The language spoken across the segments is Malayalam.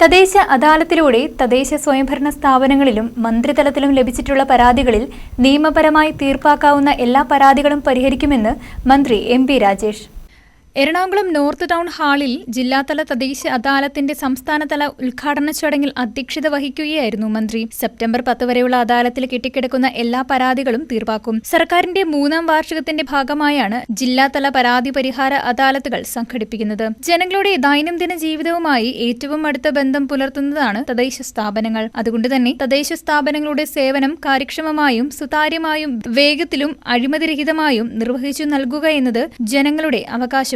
തദ്ദേശ അദാലത്തിലൂടെ തദ്ദേശ സ്വയംഭരണ സ്ഥാപനങ്ങളിലും മന്ത്രിതലത്തിലും ലഭിച്ചിട്ടുള്ള പരാതികളിൽ നിയമപരമായി തീർപ്പാക്കാവുന്ന എല്ലാ പരാതികളും പരിഹരിക്കുമെന്ന് മന്ത്രി M Rajesh. Ernakulam north town ഹാളിൽ ജില്ലാതല തദ്ദേശ അദാലത്തിന്റെ സംസ്ഥാനതല ഉദ്ഘാടന ചടങ്ങിൽ അധ്യക്ഷത വഹിക്കുകയായിരുന്നു മന്ത്രി. സെപ്റ്റംബർ പത്ത് വരെയുള്ള അദാലത്തിൽ കെട്ടിക്കിടക്കുന്ന എല്ലാ പരാതികളും തീർപ്പാക്കും. സർക്കാരിന്റെ മൂന്നാം വാർഷികത്തിന്റെ ഭാഗമായാണ് ജില്ലാതല പരാതി പരിഹാര അദാലത്തുകൾ സംഘടിപ്പിക്കുന്നത്. ജനങ്ങളുടെ ദൈനംദിന ജീവിതവുമായി ഏറ്റവും അടുത്ത ബന്ധം പുലർത്തുന്നതാണ് തദ്ദേശ സ്ഥാപനങ്ങൾ. അതുകൊണ്ട് തന്നെ തദ്ദേശ സ്ഥാപനങ്ങളുടെ സേവനം കാര്യക്ഷമമായും സുതാര്യമായും വേഗത്തിലും അഴിമതിരഹിതമായും നിർവഹിച്ചു നൽകുക എന്നത് ജനങ്ങളുടെ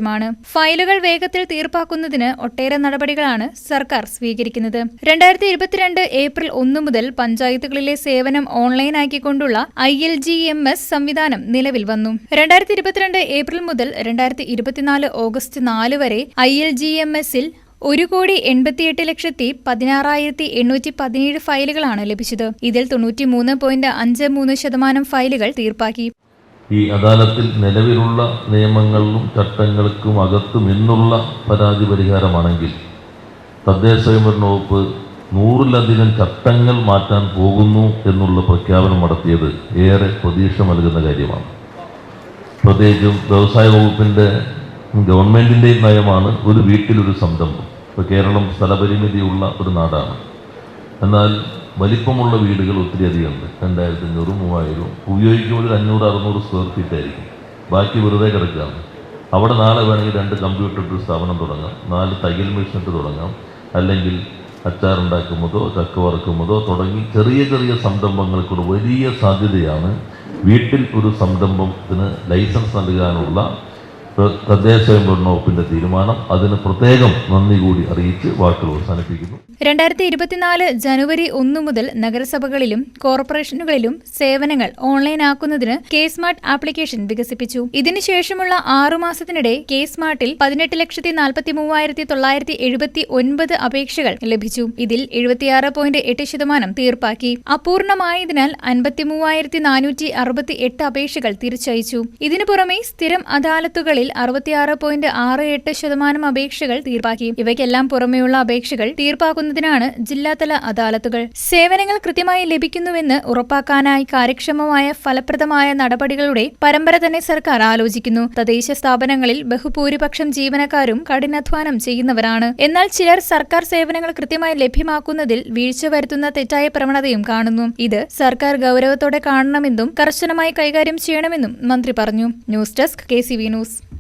അവകാശമാണ് ഫയലുകൾ വേഗത്തിൽ തീർപ്പാക്കുന്നതിന് ഒട്ടേറെ നടപടികളാണ് സർക്കാർ സ്വീകരിക്കുന്നത്. രണ്ടായിരത്തി ഇരുപത്തിരണ്ട് ഏപ്രിൽ ഒന്ന് മുതൽ പഞ്ചായത്തുകളിലെ സേവനം ഓൺലൈനാക്കിക്കൊണ്ടുള്ള I L G M S സംവിധാനം നിലവിൽ വന്നു. രണ്ടായിരത്തി ഇരുപത്തിരണ്ട് ഏപ്രിൽ മുതൽ രണ്ടായിരത്തി ഇരുപത്തിനാല് ഓഗസ്റ്റ് നാല് വരെ ഐ എൽ ജി എം എസിൽ ഒരു കോടി എൺപത്തിയെട്ട് ലക്ഷത്തി പതിനാറായിരത്തി എണ്ണൂറ്റി പതിനേഴ് ഫയലുകളാണ് ലഭിച്ചത്. ഇതിൽ തൊണ്ണൂറ്റി മൂന്ന് പോയിന്റ് അഞ്ച് മൂന്ന് ശതമാനം ഫയലുകൾ തീർപ്പാക്കി. ഈ അദാലത്തിൽ നിലവിലുള്ള നിയമങ്ങളിലും ചട്ടങ്ങൾക്കും അകത്തും ഇന്നുള്ള പരാതി പരിഹാരമാണെങ്കിൽ തദ്ദേശ സ്വയംഭരണ വകുപ്പ് നൂറിലധികം ചട്ടങ്ങൾ മാറ്റാൻ പോകുന്നു എന്നുള്ള പ്രഖ്യാപനം നടത്തിയത് ഏറെ പ്രതീക്ഷ നൽകുന്ന കാര്യമാണ്. പ്രത്യേകിച്ചും വ്യവസായ വകുപ്പിന്റെ ഗവൺമെന്റിന്റെയും നയമാണ് ഒരു വീട്ടിലൊരു സംരംഭം. ഇപ്പോൾ കേരളം സ്ഥലപരിമിതിയുള്ള ഒരു നാടാണ്. എന്നാൽ വലിപ്പമുള്ള വീടുകൾ ഒത്തിരി അധികമുണ്ട് രണ്ടായിരത്തി അഞ്ഞൂറ് മൂവായിരം. ഉപയോഗിക്കുമ്പോൾ ഒരു അഞ്ഞൂറ് അറുന്നൂറ് സ്ക്വയർ ഫീറ്റ് ആയിരിക്കും. ബാക്കി വെറുതെ കിടക്കുകയാണ്. അവിടെ നാളെ വേണമെങ്കിൽ രണ്ട് കമ്പ്യൂട്ടർ ഇട്ട് സ്ഥാപനം തുടങ്ങാം. നാല് തയ്യൽ മെഷീൻ തുടങ്ങാം. അല്ലെങ്കിൽ അച്ചാറുണ്ടാക്കുന്നതോ ചക്ക വറക്കുന്നതോ തുടങ്ങി ചെറിയ ചെറിയ സംരംഭങ്ങൾക്കൊരു വലിയ സാധ്യതയാണ് വീട്ടിൽ ഒരു സംരംഭത്തിന് ലൈസൻസ് നൽകാനുള്ള തദ്ദേശ വകുപ്പിന്റെ തീരുമാനം അതിന് പ്രത്യേകം നന്ദി കൂടി അറിയിച്ച് വാക്കുകൾ അവസാനിപ്പിക്കുന്നു. രണ്ടായിരത്തി ഇരുപത്തിനാല് ജനുവരി ഒന്നു മുതൽ നഗരസഭകളിലും കോർപ്പറേഷനുകളിലും സേവനങ്ങൾ ഓൺലൈനാക്കുന്നതിന് കെ സ്മാർട്ട് ആപ്ലിക്കേഷൻ വികസിപ്പിച്ചു. ഇതിനുശേഷമുള്ള ആറു മാസത്തിനിടെ കെ സ്മാർട്ടിൽ പതിനെട്ട് ലക്ഷത്തി നാൽപ്പത്തി മൂവായിരത്തി തൊള്ളായിരത്തി എഴുപത്തി ഒൻപത് അപേക്ഷകൾ ലഭിച്ചു. ഇതിൽ എഴുപത്തിയാറ് പോയിന്റ് എട്ട് ശതമാനം തീർപ്പാക്കി. അപൂർണമായതിനാൽ അൻപത്തി മൂവായിരത്തി നാനൂറ്റി അറുപത്തി എട്ട് അപേക്ഷകൾ തിരിച്ചയച്ചു. ഇതിനു പുറമെ സ്ഥിരം അദാലത്തുകളിൽ അറുപത്തിയാറ് പോയിന്റ് ആറ് എട്ട് ശതമാനം അപേക്ഷകൾ തീർപ്പാക്കി. ഇവയ്ക്കെല്ലാം പുറമെയുള്ള അപേക്ഷകൾ തീർപ്പാക്കുന്നതിനാണ് ജില്ലാതല അദാലത്തുകൾ. സേവനങ്ങൾ കൃത്യമായി ലഭിക്കുന്നുവെന്ന് ഉറപ്പാക്കാനായി കാര്യക്ഷമമായ ഫലപ്രദമായ നടപടികളുടെ പരമ്പര തന്നെ സർക്കാർ ആലോചിക്കുന്നു. തദ്ദേശ സ്ഥാപനങ്ങളിൽ ബഹുഭൂരിപക്ഷം ജീവനക്കാരും കഠിനാധ്വാനം ചെയ്യുന്നവരാണ്. എന്നാൽ ചിലർ സർക്കാർ സേവനങ്ങൾ കൃത്യമായി ലഭ്യമാക്കുന്നതിൽ വീഴ്ച വരുത്തുന്ന തെറ്റായ പ്രവണതയും കാണുന്നു. ഇത് സർക്കാർ ഗൗരവത്തോടെ കാണണമെന്നും കർശനമായി കൈകാര്യം ചെയ്യണമെന്നും മന്ത്രി പറഞ്ഞു. News desk K C V news.